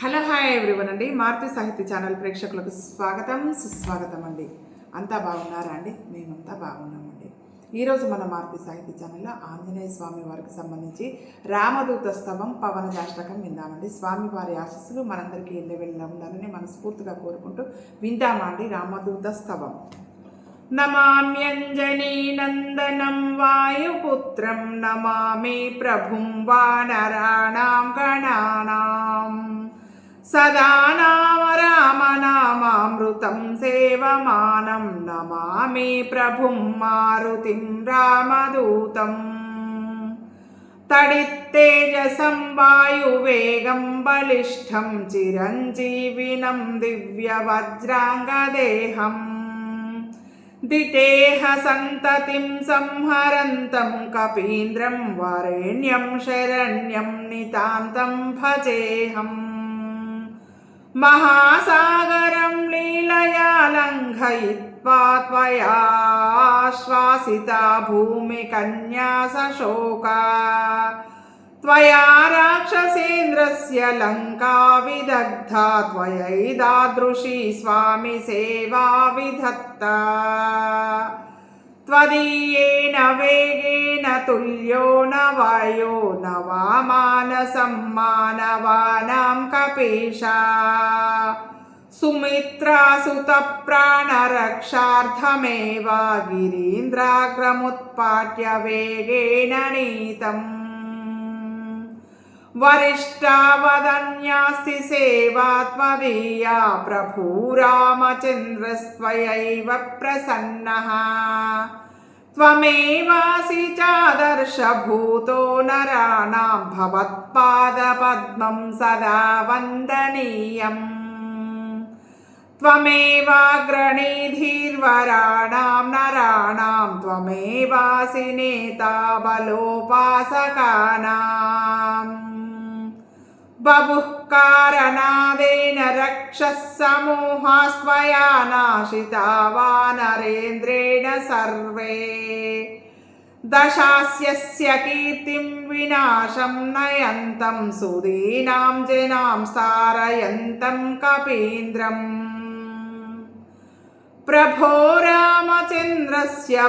Hello hi everyone అండి. మారుతి సాహిత్య channel ప్రేక్షకులకు స్వాగతం సుస్వాగతం అండి. అంతా బాగున్నారా అండి? మేమంతా బాగున్నామండి. ఈరోజు మన మారుతి సాహిత్య ఛానల్లో ఆంజనేయ స్వామి వారికి సంబంధించి రామదూత స్తవం పవన దాష్టకం విందామండి. స్వామి వారి ఆశస్సులు మనందరికీ ఎల్లి వెళ్ళి ఉండాలని మనస్ఫూర్తిగా కోరుకుంటూ విందామా అండి రామదూత స్తవం నమామ్యంజనీనందనం వాయుపుత్రం నమామి ప్రభుం వానరాణాం గణానాం. सदा नाम रामनामामृतं सेवमानं नमामि प्रभुं मारुतिं रामदूतम् तडित्तेजसं वायुवेगं बलिष्ठं चिरञ्जीविनं दिव्यवज्राङ्गदेहम् दितेह सन्ततिं संहरन्तं कपीन्द्रं वरेण्यं शरण्यं नितान्तं भजेऽहम् महासागरं लीलया लङ्घयित्वा त्वया श्वासिता भूमिकन्या सशोका त्वया राक्षसेन्द्रस्य लङ्का विदग्धा त्वयैदादृशी स्वामि सेवा विधत्ता। त्वदीयेन वेगेन तुल्यो न वायो न वा मानसं मानवानां कपीशा। सुमित्रासुतप्राणरक्षार्थमेव गिरीन्द्राग्रमुत्पाट्य वेगेन नीतम्। वरिष्ठावदन्यास्ति सेवा त्वदीया प्रभुरामचन्द्रस्त्वयैव प्रसन्नः त्वमेवासि चादर्शभूतो नराणां भवत्पादपद्मं सदा वन्दनीयम्। त्वमेवाग्रणीधीर्वराणां नराणां त्वमेवासि नेता बलोपासकानाम् बभुः कारणादेन रक्षः समूहास्त्वया नाशिता वानरेन्द्रेण सर्वे दशास्यस्य कीर्तिं विनाशं नयन्तं सुदीनां जनां सारयन्तं कपीन्द्रम् प्रभो रामचन्द्रस्य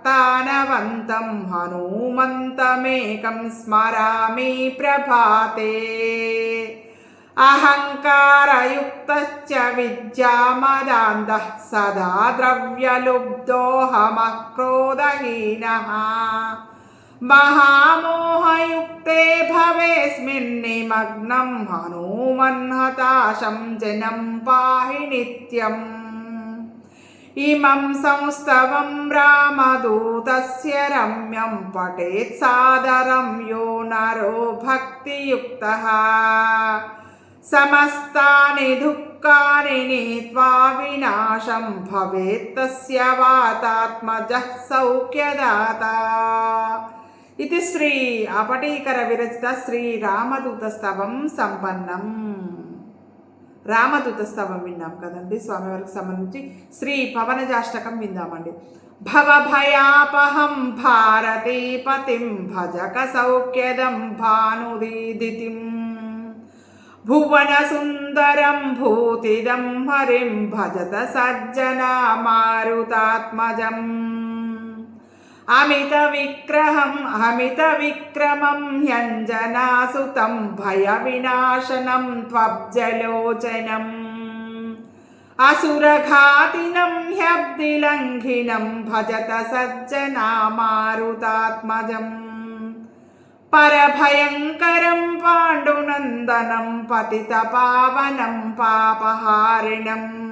भक्तानवन्तं हनूमन्तमेकं स्मरामि प्रभाते। अहङ्कारयुक्तश्च विद्यामदान्धः सदा द्रव्यलुब्धोऽहमः क्रोधहीनः महामोहयुक्ते भवेस्मिन्निमग्नं हनूमन्हताशं जनं पाहि नित्यम्। ఇమం సంస్తవం రామదూతస్య రమ్యం పఠేత్ సాదరం యో నరో భక్తియుక్త సమస్తాని దుఃఖాని నీత్వా వినాశం భవేత్ తస్య వాతాత్మజ సౌఖ్యదాత ఇది శ్రీ అపటీకర విరచిత శ్రీ రామదూత సంపన్నం రామదూత స్తవం విన్నాం కదండి. స్వామివారికి సంబంధించి శ్రీ పవనజాష్టకం విందామండి. భవభయాపహం భారతీపతిం భజక సౌఖ్యదం భానుదీదితిం. భువన సుందరం భూతిదం హరిం భజత సజ్జనా మారుతాత్మజం. അമിത വിക്രഹം അമിത വിക്രമം യഞ്ജനാസുതം ഭയവിനാശനം ത്വബ്ജലോചനം. അസുരഘാതിനം ഹ്യബ്ദിലംഘിനം ഭജത സജ്ജനാമാരുതാത്മജം പരഭയങ്കരം പാണ്ഡുനന്ദനം പതിതപാവനം പാപഹാരിണം.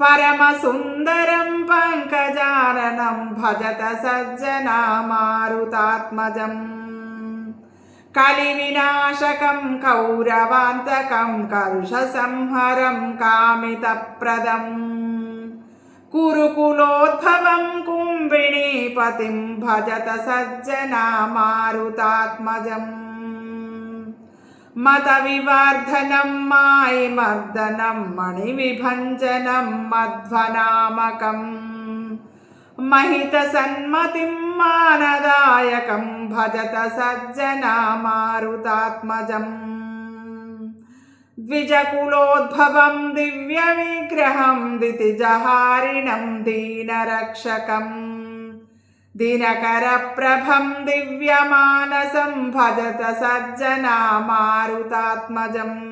परमसुन्दरं पङ्कजाननं भजत सज्जना मारुतात्मजम् कलिविनाशकं कौरवान्तकं कलुषसंहरं कामितप्रदम् कुरुकुलोद्भवं कुम्भिणीपतिं भजत सज्जना मदविवर्धनं मायि मर्दनं मध्वनामक। महित सन्मति मानदायक भजत सज्जना मारुतात्मजम् दिव्य विग्रह दितिजहारिणं दीनरक्षकम्। दिनकरप्रभं दिव्यमानसं भजत सज्जना मारुतात्मजम्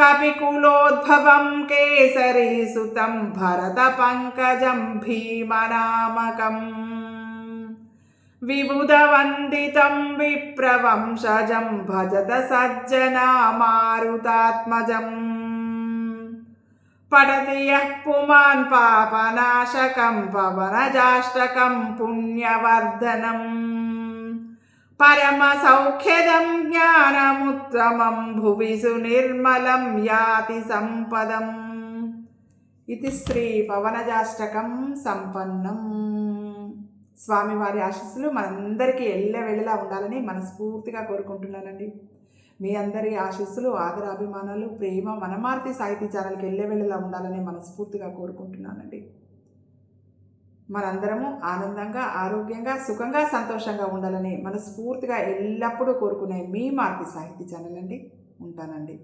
कपिकुलोद्भवं केसरीसुतं भरतपङ्कजं भीमनामकम्। विबुधवन्दितं विप्रवंशजं भजत सज्जना मारुतात्मजम् మారుతాత్మజం పుమాన్ పాపనాశకం పవనజాష్టకం పుణ్యవర్ధనం. పరమసౌఖ్యదం జ్ఞానముత్తమం భువి సునిర్మలం యాతి సంపదం. ఇది శ్రీ పవనజాష్టకం సంపన్నం. స్వామివారి ఆశీస్సులు మనందరికీ ఎల్లవెళ్ళలా ఉండాలని మనస్ఫూర్తిగా కోరుకుంటున్నానండి. మీ అందరి ఆశీస్సులు ఆదరాభిమానాలు ప్రేమ మనమార్తి సాహితీ ఛానల్కి వెళ్ళే వెళ్ళేలా ఉండాలని మనస్ఫూర్తిగా కోరుకుంటున్నానండి. మనందరము ఆనందంగా ఆరోగ్యంగా సుఖంగా సంతోషంగా ఉండాలని మనస్ఫూర్తిగా ఎల్లప్పుడూ కోరుకునే మీ మార్తి సాహితీ ఛానల్ అండి. ఉంటానండి.